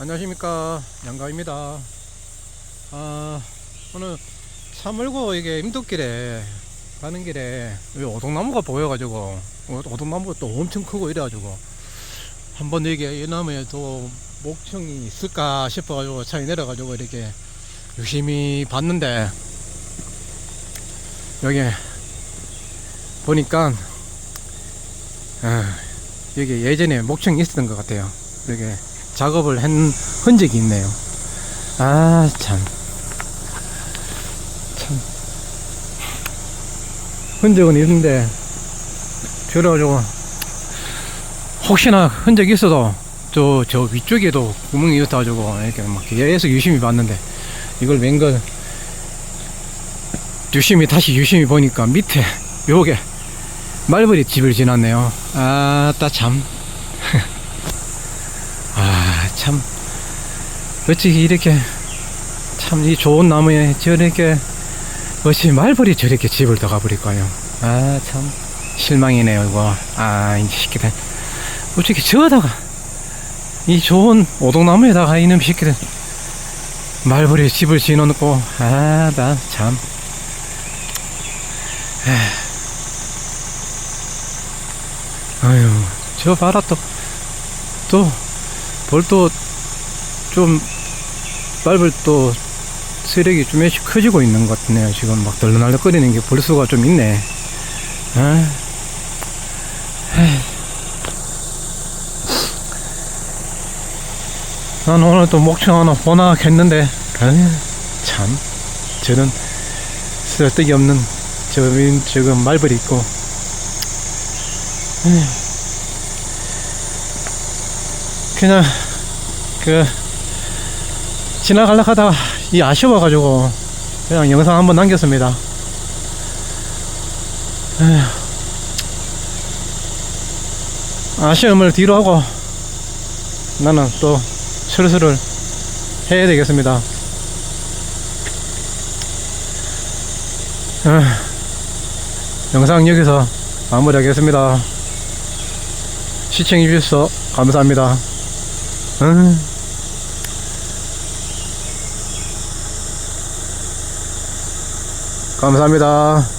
안녕하십니까. 양가입니다. 아 오늘 차 몰고 이게 임덕길에 가는 길에 여기 오동나무가 보여가지고 어, 오동나무가 또 엄청 크고 이래가지고 한번 여기 이 나무에 또 목청이 있을까 싶어가지고 차에 내려가지고 이렇게 유심히 봤는데 여기 보니까 아, 여기 예전에 목청이 있었던 것 같아요. 이렇게 작업을 한 흔적이 있네요. 아, 참. 참. 흔적은 있는데, 그래가지고, 혹시나 흔적이 있어도, 저, 저 위쪽에도 구멍이 있어가지고, 이렇게 막 계속 유심히 봤는데, 이걸 웬걸, 유심히, 다시 유심히 보니까 밑에, 요게, 말벌이 집을 지났네요. 아, 따 참. 아, 참. 어찌 이렇게, 참, 이 좋은 나무에 저렇게, 어찌 말벌이 저렇게 집을 더 가버릴까요? 아, 참. 실망이네요, 이거. 아, 이 새끼들. 어떻게 저다가, 이 좋은 오동나무에다가 이놈 새끼들, 말벌이 집을 지어놓고, 아, 나 참. 아유, 저 봐라, 또, 또, 벌도 좀 밟을 또 세력이 좀 몇씩 커지고 있는 것 같네요. 지금 막 덜렁덜렁거리는 게 벌수가 좀 있네. 아. 난 오늘 또 목청 하나 보나 했는데, 아유, 참, 저는 쓸데기 없는 저, 지금 말벌이 있고, 에이. 그냥 그 지나갈라 하다가 이 아쉬워가지고 그냥 영상 한번 남겼습니다. 아쉬움을 뒤로 하고 나는 또 철수를 해야 되겠습니다. 영상 여기서 마무리하겠습니다. 시청해주셔서 감사합니다. 음. 감사합니다.